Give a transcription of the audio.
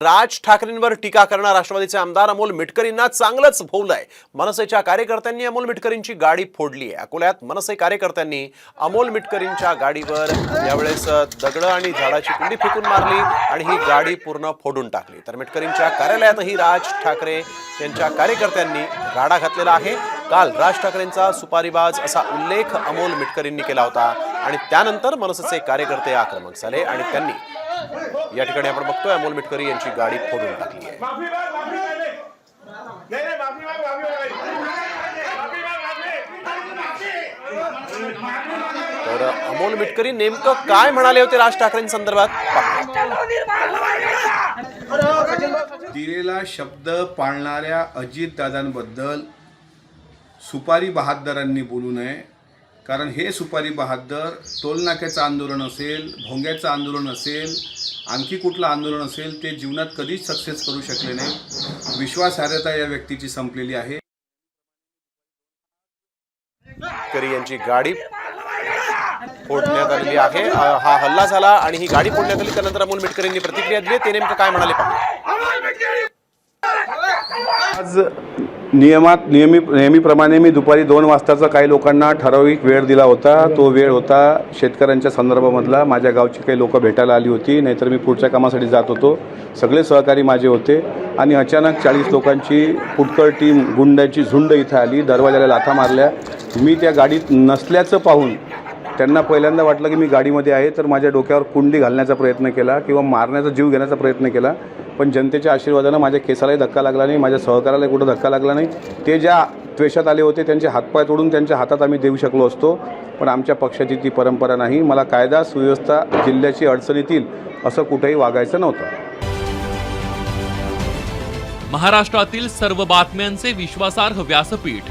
राज ठाकरेंवर टीका करणार राष्ट्रवादीचे आमदार अमोल मिटकरींना चांगलंच भोवलंय. मनसेच्या कार्यकर्त्यांनी अमोल मिटकरींची गाडी फोडली आहे अकोल्यात मनसे कार्यकर्त्यांनी अमोल मिटकरींच्या गाडीवर यावेळेस दगडं आणि झाडाची कुंडी फेकून मारली आणि ही गाडी पूर्ण फोडून टाकली. तर मिटकरींच्या कार्यालयातही राज ठाकरे यांच्या कार्यकर्त्यांनी गाडा घातलेला आहे. काल राज ठाकरेंचा सुपारीबाज असा उल्लेख अमोल मिटकरींनी केला होता. आणि त्यानंतर मनसेचे कार्यकर्ते आक्रमक झाले आणि त्यांनी या ठिकाणी आपण बघतोय अमोल मिटकरी यांची गाडी फोडून टाकली आहे. तर अमोल मिटकरी नेमकं काय म्हणाले होते राज ठाकरेंसंदर्भात. दिलेला शब्द पाळणाऱ्या अजितदादांबद्दल सुपारी बहादरांनी बोलू नये. कारण हे सुपारी बहादर टोलनाक्याचं आंदोलन असेल भोंग्याचं आंदोलन असेल आणखी कुठलं आंदोलन असेल ते जीवनात कधीच सक्सेस करू शकले नाही. विश्वासार्हता या व्यक्तीची संपलेली आहे. मिटकरी यांची गाडी फोडण्यात आलेली आहे. हा हल्ला झाला आणि ही गाडी फोडण्यात आली. त्यानंतर अमोल मिटकरींनी प्रतिक्रिया दिली. ते नेमकं काय म्हणाले. आज नियमात नियमी नेहमीप्रमाणे मी दुपारी दोन वाजताचा काही लोकांना ठराविक वेळ दिला होता. तो वेळ होता शेतकऱ्यांच्या संदर्भामधला. माझ्या गावची काही लोकं भेटायला आली होती. नाहीतर मी पुढच्या कामासाठी जात होतो. सगळे सहकारी माझे होते. आणि अचानक चाळीस लोकांची पुटकळ टीम गुंडाची झुंड इथं आली. दरवाजाला लाथा मारल्या. मी त्या गाडीत नसल्याचं पाहून त्यांना पहिल्यांदा वाटलं की मी गाडीमध्ये आहे तर माझ्या डोक्यावर कुंडी घालण्याचा प्रयत्न केला किंवा मारण्याचा जीव घेण्याचा प्रयत्न केला. पण जनतेच्या आशीर्वादानं माझ्या केसालाही धक्का लागला नाही माझ्या सहकारालाही कुठं धक्का लागला नाही. ते ज्या त्वेषात आले होते त्यांचे हातपाय तोडून त्यांच्या हातात आम्ही देऊ शकलो असतो पण आमच्या पक्षाची ती परंपरा नाही. मला कायदा सुव्यवस्था जिल्ह्याची अडचणीतील असं कुठेही वागायचं नव्हतं. महाराष्ट्रातील सर्व बातम्यांचे विश्वासार्ह व्यासपीठ